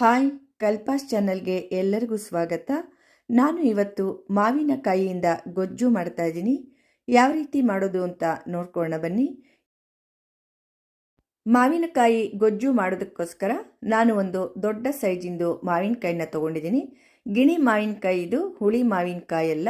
Hi ಕಲ್ಪಾಸ್ ಚಾನಲ್ಗೆ ಎಲ್ಲರಿಗೂ ಸ್ವಾಗತ. ನಾನು ಇವತ್ತು ಮಾವಿನಕಾಯಿಯಿಂದ ಗೊಜ್ಜು ಮಾಡ್ತಾ ಇದ್ದೀನಿ. ಯಾವ ರೀತಿ ಮಾಡೋದು ಅಂತ ನೋಡ್ಕೊಳ್ಳೋಣ ಬನ್ನಿ. ಮಾವಿನಕಾಯಿ ಗೊಜ್ಜು ಮಾಡೋದಕ್ಕೋಸ್ಕರ ನಾನು ಒಂದು ದೊಡ್ಡ ಸೈಜಿಂದು ಮಾವಿನಕಾಯಿನ ತೊಗೊಂಡಿದ್ದೀನಿ. ಗಿಣಿ ಮಾವಿನಕಾಯಿ ಇದು, ಹುಳಿ ಮಾವಿನಕಾಯಿ ಅಲ್ಲ.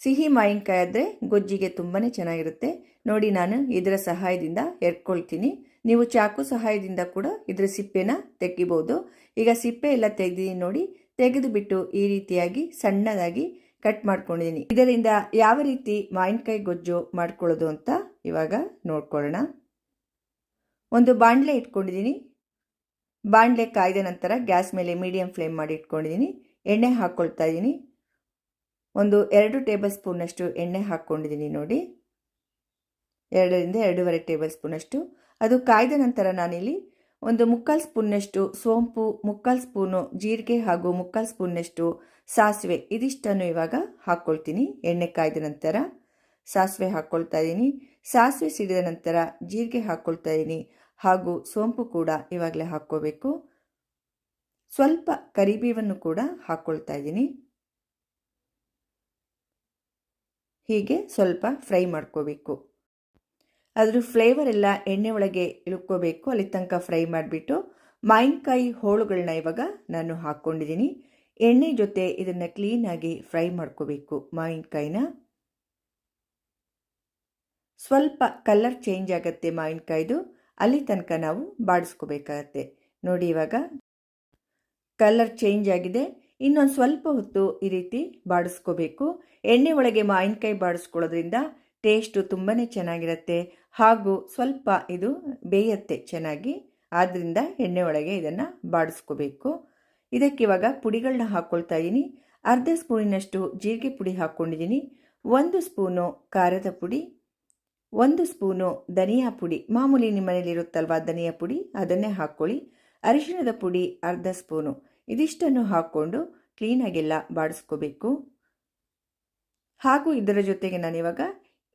ಸಿಹಿ ಮಾವಿನಕಾಯಿ ಆದರೆ ಗೊಜ್ಜಿಗೆ ತುಂಬಾ ಚೆನ್ನಾಗಿರುತ್ತೆ. ನೋಡಿ ನಾನು ಇದರ ಸಹಾಯದಿಂದ ಎರ್ಕೊಳ್ತೀನಿ. ನೀವು ಚಾಕು ಸಹಾಯದಿಂದ ಕೂಡ ಇದರ ಸಿಪ್ಪೆನ ತೆಗಿಬೋದು. ಈಗ ಸಿಪ್ಪೆ ಎಲ್ಲ ತೆಗೆದಿದ್ದೀನಿ ನೋಡಿ, ತೆಗೆದುಬಿಟ್ಟು ಈ ರೀತಿಯಾಗಿ ಸಣ್ಣದಾಗಿ ಕಟ್ ಮಾಡ್ಕೊಂಡಿದ್ದೀನಿ. ಇದರಿಂದ ಯಾವ ರೀತಿ ಮಾವಿನಕಾಯಿ ಗೊಜ್ಜು ಮಾಡ್ಕೊಳ್ಳೋದು ಅಂತ ಇವಾಗ ನೋಡ್ಕೊಳ್ಳೋಣ. ಒಂದು ಬಾಣಲೆ ಇಟ್ಕೊಂಡಿದ್ದೀನಿ. ಬಾಣಲೆ ಕಾಯ್ದ ನಂತರ ಗ್ಯಾಸ್ ಮೇಲೆ ಮೀಡಿಯಂ ಫ್ಲೇಮ್ ಮಾಡಿ ಇಟ್ಕೊಂಡಿದ್ದೀನಿ. ಎಣ್ಣೆ ಹಾಕ್ಕೊಳ್ತಾ ಇದ್ದೀನಿ. ಒಂದು ಎರಡು ಟೇಬಲ್ ಸ್ಪೂನಷ್ಟು ಎಣ್ಣೆ ಹಾಕ್ಕೊಂಡಿದ್ದೀನಿ ನೋಡಿ. ಎರಡರಿಂದ ಎರಡೂವರೆ ಟೇಬಲ್ ಸ್ಪೂನಷ್ಟು ಅದು ಕಾಯ್ದ ನಂತರ ನಾನಿಲ್ಲಿ ಒಂದು ಮುಕ್ಕಾಲು ಸ್ಪೂನ್ನಷ್ಟು ಸೋಂಪು, ಮುಕ್ಕಾಲು ಸ್ಪೂನು ಜೀರಿಗೆ ಹಾಗೂ ಮುಕ್ಕಾಲು ಸ್ಪೂನ್ನಷ್ಟು ಸಾಸಿವೆ. ಇದಿಷ್ಟನ್ನು ಇವಾಗ ಹಾಕ್ಕೊಳ್ತೀನಿ ಎಣ್ಣೆ ಕಾಯ್ದ ನಂತರ ಸಾಸಿವೆ ಹಾಕ್ಕೊಳ್ತಾ ಇದ್ದೀನಿ ಸಾಸಿವೆ ಸಿಡಿದ ನಂತರ ಜೀರಿಗೆ ಹಾಕ್ಕೊಳ್ತಾ ಇದ್ದೀನಿ ಹಾಗೂ ಸೋಂಪು ಕೂಡ ಇವಾಗಲೇ ಹಾಕ್ಕೋಬೇಕು. ಸ್ವಲ್ಪ ಕರಿಬೇವನ್ನು ಕೂಡ ಹಾಕ್ಕೊಳ್ತಾ ಇದ್ದೀನಿ ಹೀಗೆ ಸ್ವಲ್ಪ ಫ್ರೈ ಮಾಡ್ಕೋಬೇಕು. ಅದ್ರ ಫ್ಲೇವರ್ ಎಲ್ಲ ಎಣ್ಣೆ ಒಳಗೆ ಇಳ್ಕೋಬೇಕು. ಅಲ್ಲಿ ತನಕ ಫ್ರೈ ಮಾಡಿಬಿಟ್ಟು ಮಾವಿನಕಾಯಿ ಹೋಳುಗಳನ್ನ ಇವಾಗ ನಾನು ಹಾಕ್ಕೊಂಡಿದ್ದೀನಿ. ಎಣ್ಣೆ ಜೊತೆ ಇದನ್ನು ಕ್ಲೀನಾಗಿ ಫ್ರೈ ಮಾಡ್ಕೋಬೇಕು ಮಾವಿನಕಾಯಿನ. ಸ್ವಲ್ಪ ಕಲರ್ ಚೇಂಜ್ ಆಗುತ್ತೆ ಮಾವಿನಕಾಯ್ದು. ಅಲ್ಲಿ ತನಕ ನಾವು ಬಾಡಿಸ್ಕೋಬೇಕಾಗತ್ತೆ. ನೋಡಿ ಇವಾಗ ಕಲರ್ ಚೇಂಜ್ ಆಗಿದೆ. ಇನ್ನೊಂದು ಸ್ವಲ್ಪ ಹೊತ್ತು ಈ ರೀತಿ ಬಾಡಿಸ್ಕೋಬೇಕು. ಎಣ್ಣೆ ಒಳಗೆ ಮಾವಿನಕಾಯಿ ಬಾಡಿಸ್ಕೊಳ್ಳೋದ್ರಿಂದ ಟೇಸ್ಟು ತುಂಬಾ ಚೆನ್ನಾಗಿರುತ್ತೆ. ಹಾಗೂ ಸ್ವಲ್ಪ ಇದು ಬೇಯತ್ತೆ ಚೆನ್ನಾಗಿ. ಆದ್ದರಿಂದ ಎಣ್ಣೆ ಒಳಗೆ ಇದನ್ನು ಬಾಡಿಸ್ಕೋಬೇಕು. ಇದಕ್ಕೆ ಇವಾಗ ಪುಡಿಗಳನ್ನ ಹಾಕ್ಕೊಳ್ತಾ ಇದ್ದೀನಿ ಅರ್ಧ ಸ್ಪೂನಿನಷ್ಟು ಜೀರಿಗೆ ಪುಡಿ ಹಾಕ್ಕೊಂಡಿದ್ದೀನಿ ಒಂದು ಸ್ಪೂನು ಖಾರದ ಪುಡಿ. ಒಂದು ಸ್ಪೂನು ಧನಿಯಾ ಪುಡಿ. ಮಾಮೂಲಿ ನಿಮ್ಮ ಇರುತ್ತಲ್ವಾ ಧನಿಯಾ ಪುಡಿ? ಅದನ್ನೇ ಹಾಕ್ಕೊಳ್ಳಿ. ಅರಿಶಿಣದ ಪುಡಿ ಅರ್ಧ ಸ್ಪೂನು. ಇದಿಷ್ಟನ್ನು ಹಾಕ್ಕೊಂಡು ಕ್ಲೀನಾಗೆಲ್ಲ ಬಾಡಿಸ್ಕೋಬೇಕು. ಹಾಗೂ ಇದರ ಜೊತೆಗೆ ನಾನಿವಾಗ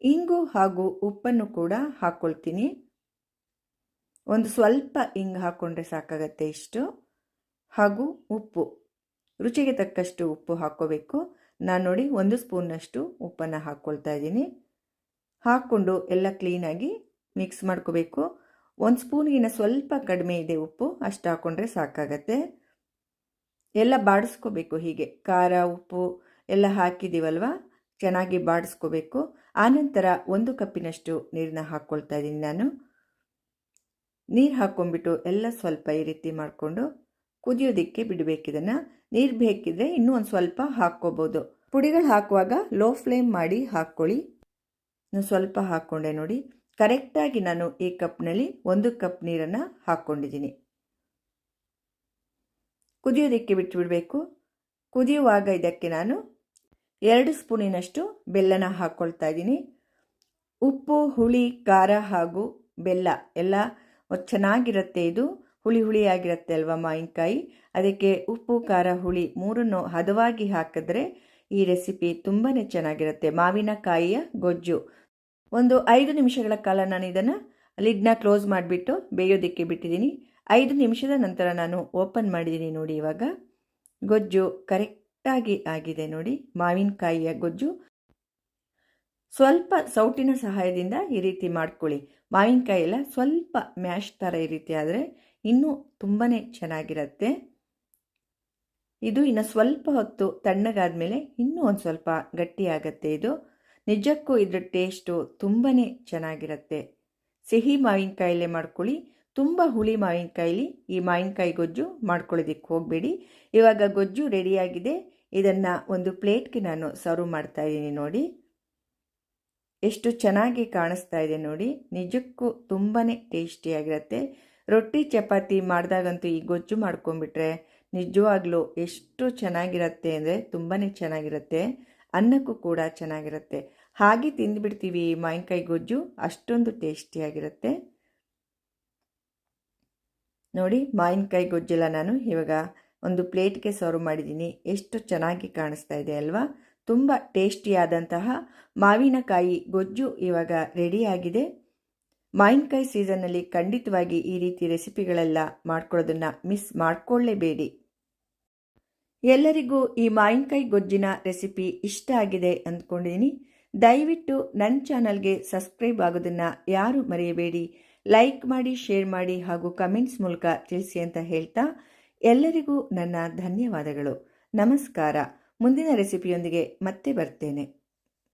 ಇಂಗು ಹಾಗೂ ಉಪ್ಪನ್ನು ಕೂಡ ಹಾಕ್ಕೊಳ್ತೀನಿ ಒಂದು ಸ್ವಲ್ಪ ಇಂಗು ಹಾಕ್ಕೊಂಡ್ರೆ ಸಾಕಾಗತ್ತೆ ಇಷ್ಟು. ಹಾಗೂ ಉಪ್ಪು, ರುಚಿಗೆ ತಕ್ಕಷ್ಟು ಉಪ್ಪು ಹಾಕ್ಕೋಬೇಕು ನಾನು ನೋಡಿ ಒಂದು ಸ್ಪೂನ್ನಷ್ಟು ಉಪ್ಪನ್ನು ಹಾಕ್ಕೊಳ್ತಾ ಇದ್ದೀನಿ. ಹಾಕ್ಕೊಂಡು ಎಲ್ಲ ಕ್ಲೀನಾಗಿ ಮಿಕ್ಸ್ ಮಾಡ್ಕೋಬೇಕು. ಒಂದು ಸ್ಪೂನ್ಗಿನ ಸ್ವಲ್ಪ ಕಡಿಮೆ ಇದೆ ಉಪ್ಪು, ಅಷ್ಟು ಹಾಕ್ಕೊಂಡ್ರೆ ಸಾಕಾಗತ್ತೆ. ಎಲ್ಲ ಬಾಡಿಸ್ಕೋಬೇಕು ಹೀಗೆ. ಖಾರ, ಉಪ್ಪು ಎಲ್ಲ ಹಾಕಿದ್ದೀವಲ್ವ ಚೆನ್ನಾಗಿ ಬಾಡಿಸ್ಕೋಬೇಕು. ಆನಂತರ ಒಂದು ಕಪ್ಪಿನಷ್ಟು ನೀರನ್ನ ಹಾಕ್ಕೊಳ್ತಾ ಇದ್ದೀನಿ ನಾನು. ನೀರು ಹಾಕ್ಕೊಂಡ್ಬಿಟ್ಟು ಎಲ್ಲ ಸ್ವಲ್ಪ ಈ ರೀತಿ ಮಾಡಿಕೊಂಡು ಕುದಿಯೋದಕ್ಕೆ ಬಿಡಬೇಕಿದನ್ನು ನೀರು ಬೇಕಿದ್ರೆ ಇನ್ನೂ ಒಂದು ಸ್ವಲ್ಪ ಹಾಕ್ಕೋಬೋದು. ಪುಡಿಗಳು ಹಾಕುವಾಗ ಲೋ ಫ್ಲೇಮ್ ಮಾಡಿ ಹಾಕ್ಕೊಳ್ಳಿ. ಸ್ವಲ್ಪ ಹಾಕ್ಕೊಂಡೆ ನೋಡಿ. ಕರೆಕ್ಟಾಗಿ ನಾನು ಈ ಕಪ್ನಲ್ಲಿ ಒಂದು ಕಪ್ ನೀರನ್ನು ಹಾಕ್ಕೊಂಡಿದ್ದೀನಿ. ಕುದಿಯೋದಕ್ಕೆ ಬಿಟ್ಟುಬಿಡಬೇಕು ಕುದಿಯುವಾಗ ಇದಕ್ಕೆ ನಾನು ಎರಡು ಸ್ಪೂನಿನಷ್ಟು ಬೆಲ್ಲನ ಹಾಕ್ಕೊಳ್ತಾ ಇದ್ದೀನಿ. ಉಪ್ಪು, ಹುಳಿ, ಖಾರ ಹಾಗೂ ಬೆಲ್ಲ ಎಲ್ಲ ಚೆನ್ನಾಗಿರುತ್ತೆ ಇದು. ಹುಳಿ ಹುಳಿಯಾಗಿರುತ್ತೆ ಅಲ್ವಾ ಮಾವಿನಕಾಯಿ? ಅದಕ್ಕೆ ಉಪ್ಪು, ಖಾರ, ಹುಳಿ ಮೂರನ್ನು ಹದವಾಗಿ ಹಾಕಿದ್ರೆ ಈ ರೆಸಿಪಿ ತುಂಬಾ ಚೆನ್ನಾಗಿರುತ್ತೆ. ಮಾವಿನಕಾಯಿಯ ಗೊಜ್ಜು. ಒಂದು ಐದು ನಿಮಿಷಗಳ ಕಾಲ ನಾನು ಇದನ್ನು ಲಿಡ್ನ ಕ್ಲೋಸ್ ಮಾಡಿಬಿಟ್ಟು ಬೇಯೋದಕ್ಕೆ ಬಿಟ್ಟಿದ್ದೀನಿ. ಐದು ನಿಮಿಷದ ನಂತರ ನಾನು ಓಪನ್ ಮಾಡಿದ್ದೀನಿ ನೋಡಿ ಇವಾಗ. ಗೊಜ್ಜು ಕರೆಕ್ಟಾಗಿ ಆಗಿದೆ ನೋಡಿ. ಮಾವಿನಕಾಯಿಯ ಗೊಜ್ಜು. ಸ್ವಲ್ಪ ಸೌಟಿನ ಸಹಾಯದಿಂದ ಈ ರೀತಿ ಮಾಡ್ಕೊಳ್ಳಿ. ಮಾವಿನಕಾಯಿ ಎಲ್ಲ ಸ್ವಲ್ಪ ಮ್ಯಾಶ್ ಥರ ಈ ರೀತಿ ಆದರೆ ಇನ್ನೂ ತುಂಬಾ ಚೆನ್ನಾಗಿರುತ್ತೆ. ಇದು ಇನ್ನು ಸ್ವಲ್ಪ ಹೊತ್ತು ತಣ್ಣಗಾದ ಮೇಲೆ ಇನ್ನೂ ಒಂದು ಸ್ವಲ್ಪ ಗಟ್ಟಿಯಾಗತ್ತೆ ಇದು. ನಿಜಕ್ಕೂ ಇದ್ರ ಟೇಸ್ಟು ತುಂಬಾ ಚೆನ್ನಾಗಿರುತ್ತೆ. ಸಿಹಿ ಮಾವಿನಕಾಯಲ್ಲೇ ಮಾಡ್ಕೊಳ್ಳಿ. ತುಂಬ ಹುಳಿ ಮಾವಿನಕಾಯಿಲಿ ಈ ಮಾವಿನಕಾಯಿ ಗೊಜ್ಜು ಮಾಡ್ಕೊಳ್ಳೋದಿಕ್ಕೆ ಹೋಗಬೇಡಿ. ಇವಾಗ ಗೊಜ್ಜು ರೆಡಿಯಾಗಿದೆ ಇದನ್ನು ಒಂದು ಪ್ಲೇಟ್ಗೆ ನಾನು ಸರ್ವ್ ಮಾಡ್ತಾಯಿದ್ದೀನಿ ನೋಡಿ. ಎಷ್ಟು ಚೆನ್ನಾಗಿ ಕಾಣಿಸ್ತಾ ಇದೆ ನೋಡಿ. ನಿಜಕ್ಕೂ ತುಂಬಾ ಟೇಸ್ಟಿಯಾಗಿರುತ್ತೆ. ರೊಟ್ಟಿ, ಚಪಾತಿ ಮಾಡಿದಾಗಂತೂ ಈ ಗೊಜ್ಜು ಮಾಡ್ಕೊಂಡ್ಬಿಟ್ರೆ ನಿಜವಾಗ್ಲೂ ಎಷ್ಟು ಚೆನ್ನಾಗಿರುತ್ತೆ ಅಂದರೆ ತುಂಬಾ ಚೆನ್ನಾಗಿರುತ್ತೆ. ಅನ್ನಕ್ಕೂ ಕೂಡ ಚೆನ್ನಾಗಿರುತ್ತೆ. ಹಾಗೆ ತಿಂದುಬಿಡ್ತೀವಿ ಮಾವಿನಕಾಯಿ ಗೊಜ್ಜು. ಅಷ್ಟೊಂದು ಟೇಸ್ಟಿಯಾಗಿರುತ್ತೆ. ನೋಡಿ, ಮಾವಿನಕಾಯಿ ಗೊಜ್ಜೆಲ್ಲ ನಾನು ಇವಾಗ ಒಂದು ಪ್ಲೇಟ್ಗೆ ಸರ್ವ್ ಮಾಡಿದ್ದೀನಿ. ಎಷ್ಟು ಚೆನ್ನಾಗಿ ಕಾಣಿಸ್ತಾ ಇದೆ ಅಲ್ವಾ? ತುಂಬ ಟೇಸ್ಟಿಯಾದಂತಹ ಮಾವಿನಕಾಯಿ ಗೊಜ್ಜು ಇವಾಗ ರೆಡಿಯಾಗಿದೆ. ಮಾವಿನಕಾಯಿ ಸೀಸನ್ನಲ್ಲಿ ಖಂಡಿತವಾಗಿ ಈ ರೀತಿ ರೆಸಿಪಿಗಳೆಲ್ಲ ಮಾಡ್ಕೊಳ್ಳೋದನ್ನು ಮಿಸ್ ಮಾಡಿಕೊಳ್ಳೇಬೇಡಿ. ಎಲ್ಲರಿಗೂ ಈ ಮಾವಿನಕಾಯಿ ಗೊಜ್ಜಿನ ರೆಸಿಪಿ ಇಷ್ಟ ಆಗಿದೆ ಅಂದ್ಕೊಂಡಿದ್ದೀನಿ ದಯವಿಟ್ಟು ನನ್ನ ಚಾನಲ್ಗೆ ಸಬ್ಸ್ಕ್ರೈಬ್ ಆಗೋದನ್ನು ಯಾರೂ ಮರೆಯಬೇಡಿ. ಲೈಕ್ ಮಾಡಿ, ಶೇರ್ ಮಾಡಿ ಹಾಗೂ ಕಮೆಂಟ್ಸ್ ಮೂಲಕ ತಿಳಿಸಿ ಅಂತ ಹೇಳ್ತಾ ಎಲ್ಲರಿಗೂ ನನ್ನ ಧನ್ಯವಾದಗಳು. ನಮಸ್ಕಾರ. ಮುಂದಿನ ರೆಸಿಪಿಯೊಂದಿಗೆ ಮತ್ತೆ ಬರ್ತೇನೆ.